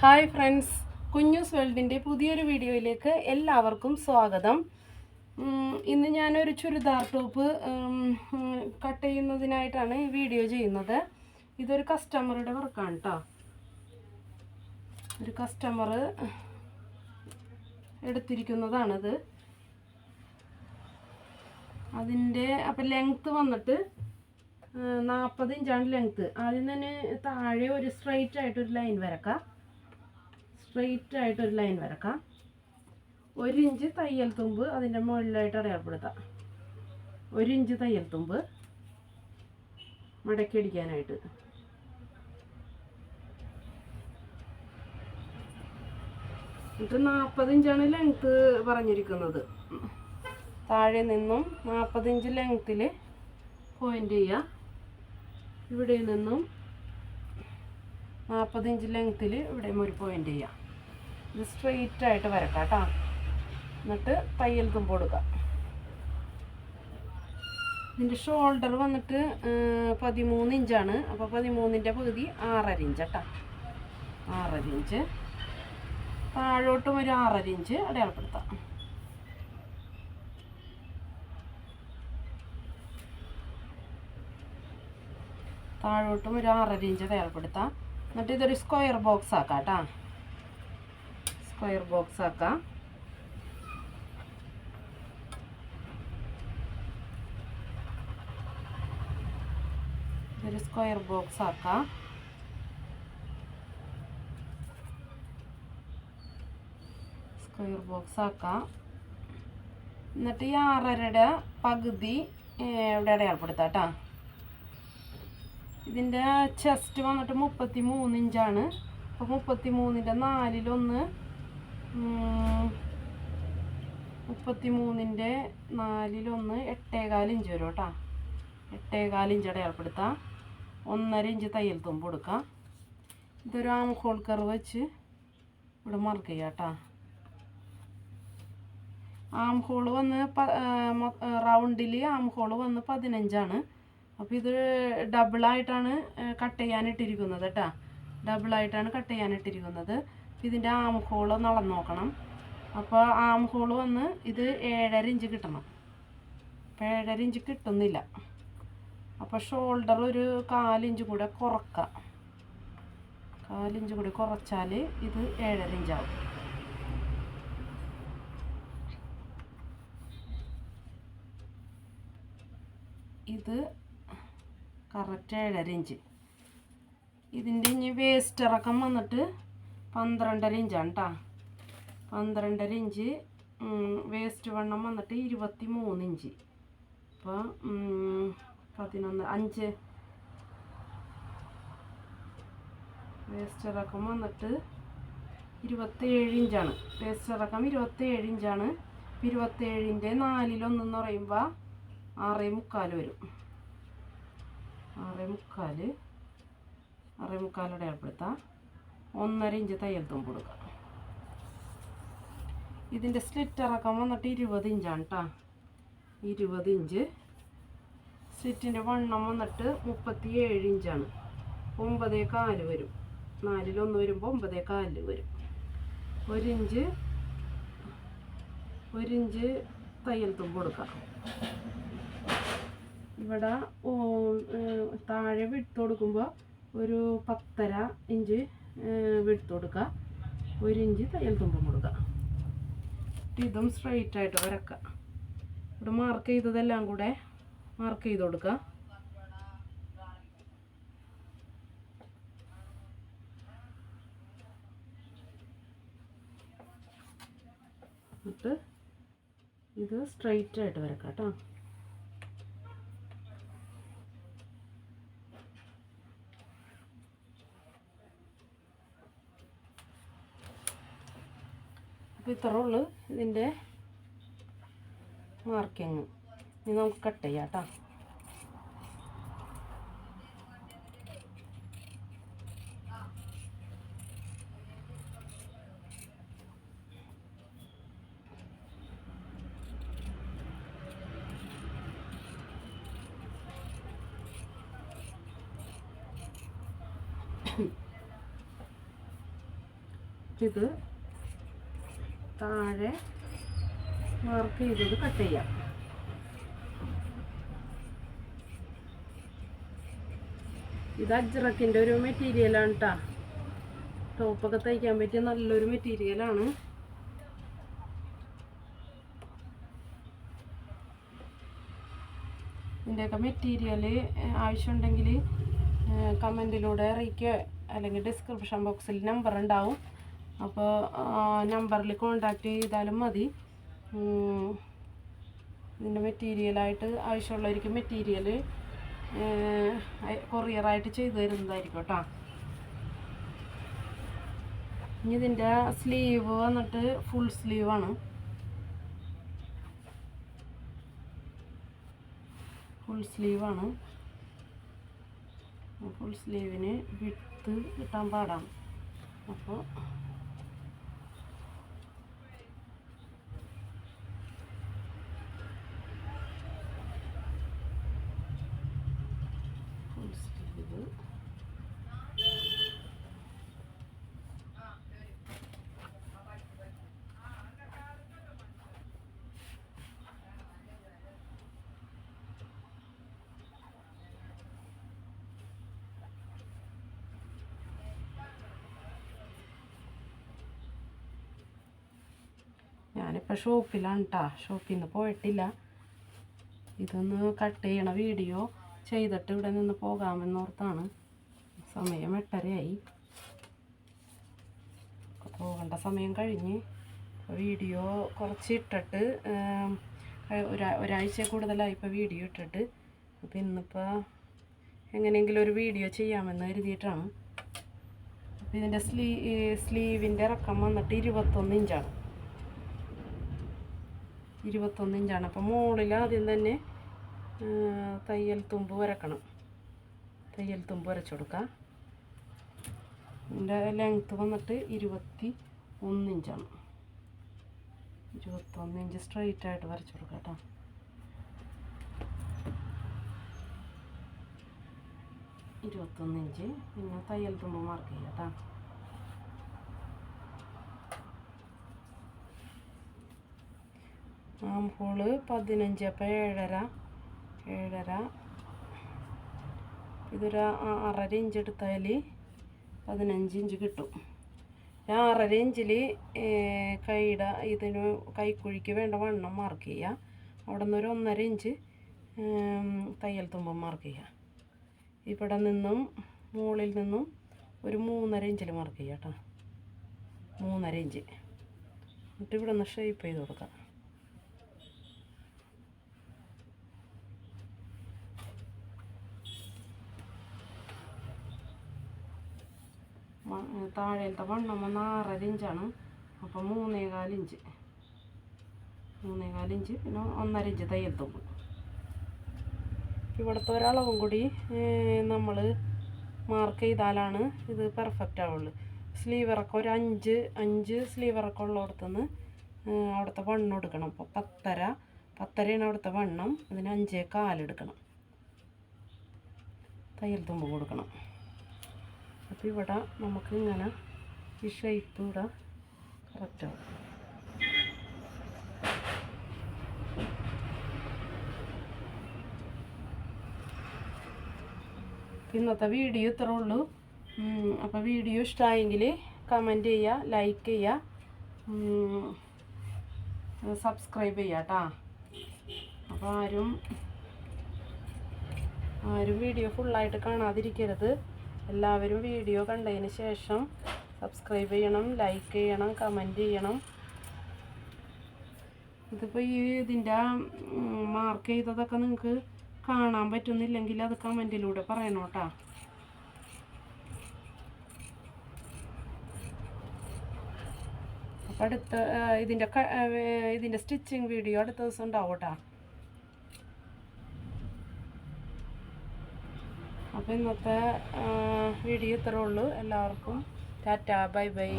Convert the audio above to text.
Hi friends. കുഞ്ഞൂസ് വേൾഡിന്റെ പുതിയൊരു വീഡിയോയിലേക്ക് എല്ലാവർക്കും സ്വാഗതം. ഇന്ന് ഞാനൊരു ചുരിദാർ ടോപ്പ് കട്ട് ചെയ്യുന്നതിനായിട്ടാണ് ഈ വീഡിയോ ചെയ്യുന്നത്. ഇതൊരു കസ്റ്റമറുടെ വർക്കാണ് കേട്ടോ ഒരു കസ്റ്റമർ എടുത്തിരിക്കുന്നതാണിത്. അതിന്റെ അപ്പം ലെങ്ത്ത് വന്നിട്ട് നാൽപ്പത് ഇഞ്ചാണ് ലെങ്ത്ത് ആദ്യം തന്നെ താഴെ ഒരു സ്ട്രൈറ്റ് ആയിട്ടൊരു ലൈൻ വരക്കാം. സ്ട്രെയിറ്റ് ആയിട്ട് ഒരു ലൈൻ വരക്കാം. ഒരു ഇഞ്ച് തയ്യൽ തുമ്പ് അതിന്റെ മുകളിലായിട്ട് അടയാളപ്പെടുത്താം. ഒരു ഇഞ്ച് തയ്യൽ തുമ്പ് മടക്കി എന്നിട്ട് നാൽപ്പത് ഇഞ്ചാണ് ലെങ്ത്ത് പറഞ്ഞിരിക്കുന്നത്. താഴെ നിന്നും നാൽപ്പത് ഇഞ്ച് ലെങ്ത്തിൽ പോയിന്റ് ചെയ്യുക. ഇവിടെ നിന്നും നാൽപ്പത് ഇഞ്ച് ലെങ്ത്തിൽ ഇവിടെയും ഒരു പോയിന്റ് ചെയ്യാം ഇത് സ്ട്രെയിറ്റ് ആയിട്ട് വരക്കാം കേട്ടോ. എന്നിട്ട് തയ്യൽ തുമ്പ് കൊടുക്കാം. ഇതിന്റെ ഷോൾഡർ വന്നിട്ട് പതിമൂന്ന് ഇഞ്ചാണ് അപ്പോൾ പതിമൂന്നിന്റെ പകുതി ആറര ഇഞ്ച് കേട്ടോ. ആറര ഇഞ്ച് താഴോട്ടും ഒരു ആറര ഇഞ്ച് അടയാളപ്പെടുത്താം. താഴോട്ടും ഒരു ആറര ഇഞ്ച് അടയാളപ്പെടുത്താം. എന്നിട്ട് ഇതൊരു സ്ക്വയർ ബോക്സ് ആക്കാം കേട്ടോ. സ്ക്വയർ ബോക്സ് ആക്കാം. ഒരു സ്ക്വയർ ബോക്സ് ആക്കാം. സ്ക്വയർ ബോക്സ് ആക്കാം. എന്നിട്ട് ഈ ആറരയുടെ പകുതി ഇവിടെ അടയാളപ്പെടുത്താം കേട്ടോ ഇതിന്റെ ചെസ്റ്റ് വന്നിട്ട് മുപ്പത്തി മൂന്ന് ഇഞ്ചാണ്. അപ്പോൾ മുപ്പത്തി മൂന്നിന്റെ നാലിലൊന്ന് മുപ്പത്തി മൂന്നിന്റെ നാലിലൊന്ന് എട്ടേകാൽ ഇഞ്ച് വരും കേട്ടോ. എട്ടേകാൽ ഇഞ്ച് അടയാളപ്പെടുത്താം ഒന്നര ഇഞ്ച് തയ്യൽ തുമ്പ് കൊടുക്കാം. ഇതൊരു ആം ഹോൾ കർവ് വെച്ച് ഇവിടെ മാർക്ക് ചെയ്യാം കേട്ടോ. ആം ഹോൾ വന്ന് റൗണ്ടിൽ ആം ഹോൾ വന്ന് പതിനഞ്ചാണ്. അപ്പോൾ ഇത് ഡബിളായിട്ടാണ് കട്ട് ചെയ്യാനിട്ടിരിക്കുന്നത് കേട്ടോ. ഡബിളായിട്ടാണ് കട്ട് ചെയ്യാനിട്ടിരിക്കുന്നത്. ഇതിന്റെ ആം ഹോൾ ഒന്ന് അളന്ന് നോക്കണം. അപ്പോൾ ആം ഹോൾ വന്ന് ഇത് ഏഴര ഇഞ്ച് കിട്ടണം. അപ്പോൾ ഏഴര ഇഞ്ച് കിട്ടുന്നില്ല. അപ്പോൾ ഷോൾഡർ ഒരു കാലിഞ്ച് കൂടെ കുറക്കുക കാലിഞ്ച് കൂടി കുറച്ചാൽ ഇത് ഏഴര ഇഞ്ചാവും ഇത് കറക്റ്റ് ഏഴര ഇഞ്ച് ഇതിന്റെ ഇനി വേസ്റ്റ് ഇറക്കം വന്നിട്ട് പന്ത്രണ്ടര ഇഞ്ചാണ് കേട്ടോ പന്ത്രണ്ടര ഇഞ്ച് വേസ്റ്റ് വണ്ണം വന്നിട്ട് ഇരുപത്തി മൂന്ന് ഇഞ്ച് അപ്പോൾ പതിനൊന്ന് അഞ്ച്. വേസ്റ്റ് ഇറക്കം വന്നിട്ട് ഇരുപത്തേഴ് ഇഞ്ചാണ്. വേസ്റ്റ് ഇറക്കം ഇരുപത്തേഴ് ഇഞ്ചാണ്. ഇരുപത്തേഴിന്റെ നാലിലൊന്നെന്ന് പറയുമ്പോൾ ആറേ മുക്കാൽ വരും. ആറേ മുക്കാൽ ആറേ മുക്കാൽ അടയാളപ്പെടുത്താം ഒന്നര ഇഞ്ച് തയ്യൽ തുമ്പ് കൊടുക്കാം. ഇതിന്റെ സ്ലിറ്റ് ഇറക്കാൻ വന്നിട്ട് ഇരുപത് ഇഞ്ചാണ് കേട്ടോ ഇരുപത് ഇഞ്ച്. സ്ലിറ്റിന്റെ വണ്ണം വന്നിട്ട് മുപ്പത്തി ഏഴ് ഇഞ്ചാണ്. ഒമ്പതേ കാൽ വരും. നാലിലൊന്ന് വരുമ്പോൾ ഒമ്പതേ കാലിൽ വരും. ഒരിഞ്ച് ഒരിഞ്ച് തയ്യൽ തുമ്പ് കൊടുക്കാം. ഇവിടെ താഴെ വിട്ട് കൊടുക്കുമ്പോൾ ഒരു പത്തര ഇഞ്ച് വിട്ട് കൊടുക്കുക ഒരു ഇഞ്ച് തയ്യൽ തുമ്പും കൊടുക്കുക ഇതും സ്ട്രൈറ്റ് ആയിട്ട് വരക്കുക ഇവിടെ മാർക്ക് ചെയ്തതെല്ലാം കൂടെ മാർക്ക് ചെയ്ത് കൊടുക്കുക എന്നിട്ട് ഇത് സ്ട്രൈറ്റ് ആയിട്ട് വരക്കാം കേട്ടോ ഇത്ര ഉള്ളു ഇതിന്റെ മാർക്കിങ്. ഇനി നമുക്ക് കട്ട് ചെയ്യാം കേട്ടോ ഇത് താഴെ വർക്ക് ചെയ്തത് കട്ട് ചെയ്യാം. ഇത് അജ്രക്കിന്റെ ഒരു മെറ്റീരിയലാണ് കേട്ടോ ടോപ്പൊക്കെ തയ്ക്കാൻ പറ്റിയ നല്ലൊരു മെറ്റീരിയലാണ് ഇതിന്റെയൊക്കെ മെറ്റീരിയൽ ആവശ്യമുണ്ടെങ്കിൽ കമന്റിലൂടെ അറിയിക്കുക. അല്ലെങ്കിൽ ഡിസ്ക്രിപ്ഷൻ ബോക്സിൽ നമ്പർ ഉണ്ടാവും. അപ്പോൾ നമ്പറിൽ കോണ്ടാക്റ്റ് ചെയ്താലും മതി. ഇതിന്റെ മെറ്റീരിയലായിട്ട് ആവശ്യമുള്ളവർക്ക് മെറ്റീരിയൽ കൊറിയറായിട്ട് ചെയ്തു തരുന്നതായിരിക്കും കേട്ടോ. ഇനി ഇതിന്റെ സ്ലീവ് വന്നിട്ട് ഫുൾ സ്ലീവാണ് ഫുൾ സ്ലീവാണ് ഫുൾ സ്ലീവിന് വിട്ട് കിട്ടാൻ പാടാണ്. അപ്പോൾ ഫുൾ സ്ലീവ് ഞാനിപ്പോൾ ഷോപ്പിലാണ് കേട്ടോ ഷോപ്പിൽ നിന്ന് പോയിട്ടില്ല. ഇതൊന്ന് കട്ട് ചെയ്യണ വീഡിയോ ചെയ്തിട്ട് ഇവിടെ നിന്ന് പോകാമെന്നോർത്താണ്. സമയം എട്ടരയായി. പോകേണ്ട സമയം കഴിഞ്ഞ് വീഡിയോ കുറച്ച് ഇട്ടിട്ട് ഒരാഴ്ച കൂടുതലായി ഇപ്പോൾ വീഡിയോ ഇട്ടിട്ട്. അപ്പോൾ ഇന്നിപ്പോൾ എങ്ങനെയെങ്കിലും ഒരു വീഡിയോ ചെയ്യാമെന്ന് കരുതിയിട്ടാണ്. അപ്പോൾ ഇതിന്റെ സ്ലീ സ്ലീവിന്റെ ഇറക്കം വന്നിട്ട് ഇരുപത്തൊന്ന് ഇഞ്ചാണ്. ഇരുപത്തൊന്ന് ഇഞ്ചാണ്. അപ്പോൾ മുകളിൽ ആദ്യം തന്നെ തയ്യൽ തുമ്പ് വരക്കണം. തയ്യൽ തുമ്പ് വരച്ചു കൊടുക്കാം. ലെങ്ത്ത് വന്നിട്ട് ഇരുപത്തി ഒന്ന് ഇഞ്ചാണ്. ഇരുപത്തൊന്ന് ഇഞ്ച് സ്ട്രെയിറ്റ് ആയിട്ട് വരച്ചു കൊടുക്കാം കേട്ടോ. ഇരുപത്തൊന്ന് ഇഞ്ച്. പിന്നെ തയ്യൽ തുമ്പ് മാർക്ക് ചെയ്യാം കേട്ടോ. ആം പതിനഞ്ച് അപ്പം ഏഴര. ഏഴര. ഇതൊരു അറര ഇഞ്ച് എടുത്താൽ പതിനഞ്ച് ഇഞ്ച് കിട്ടും. ഞാൻ അറര ഇഞ്ചിൽ കൈയുടെ ഇതിന് കൈക്കുഴിക്ക് വേണ്ട വണ്ണം മാർക്ക് ചെയ്യുക അവിടെ നിന്നൊരു ഒന്നര ഇഞ്ച് തയ്യൽ തുമ്പം മാർക്ക് ചെയ്യുക ഇവിടെ നിന്നും മുകളിൽ നിന്നും ഒരു മൂന്നര ഇഞ്ചിൽ മാർക്ക് ചെയ്യാം കേട്ടോ മൂന്നര ഇഞ്ച്. എന്നിട്ട് ഇവിടെ നിന്ന് ഷേപ്പ് ചെയ്ത് കൊടുക്കാം. താഴേലത്തെ വണ്ണം ആറര ഇഞ്ചാണ്. അപ്പം മൂന്നേകാൽ ഇഞ്ച്. മൂന്നേകാൽ ഇഞ്ച് പിന്നെ ഒന്നര ഇഞ്ച് തയ്യൽ തുമ്പ് ഇവിടുത്തെ ഒരളവും കൂടി നമ്മൾ മാർക്ക് ചെയ്താലാണ് ഇത് പെർഫെക്റ്റ് ആവുള്ളൂ. സ്ലീവ് ഒരു അഞ്ച് അഞ്ച് സ്ലീവ് ഉള്ളിടത്തുനിന്ന് അവിടുത്തെ വണ്ണം എടുക്കണം. അപ്പോൾ പത്തര പത്തരയാണ് അവിടുത്തെ വണ്ണം. അതിന് അഞ്ചേ കാലെടുക്കണം തയ്യൽ തുമ്പ് കൊടുക്കണം. അപ്പോൾ ഇവിടെ നമുക്ക് ഇങ്ങനെ ഈ ഷേപ്പ് ഇവിടെ കറക്റ്റാവും ഇന്നത്തെ വീഡിയോ ഇത്രേ ഉള്ളൂ. അപ്പോൾ വീഡിയോ ഇഷ്ടമായെങ്കിൽ കമന്റ് ചെയ്യുക ലൈക്ക് ചെയ്യുക സബ്സ്ക്രൈബ് ചെയ്യുക കേട്ടോ അപ്പോൾ ആരും ആരും വീഡിയോ ഫുള്ളായിട്ട് കാണാതിരിക്കരുത്. എല്ലാവരും വീഡിയോ കണ്ടതിന് ശേഷം സബ്സ്ക്രൈബ് ചെയ്യണം ലൈക്ക് ചെയ്യണം കമന്റ് ചെയ്യണം. ഇതിപ്പോൾ ഈ ഇതിന്റെ മാർക്ക് ചെയ്തതൊക്കെ നിങ്ങൾക്ക് കാണാൻ പറ്റുന്നില്ലെങ്കിൽ അത് കമന്റിലൂടെ പറയണം കേട്ടോ. അപ്പം അടുത്ത ഇതിന്റെ ഇതിന്റെ സ്റ്റിച്ചിങ് വീഡിയോ അടുത്ത ദിവസം ഉണ്ടാവും കേട്ടോ. അപ്പോൾ ഇന്നത്തെ വീഡിയോ ഇത്രേ ഉള്ളൂ. എല്ലാവർക്കും ടാറ്റ ബൈ ബൈ.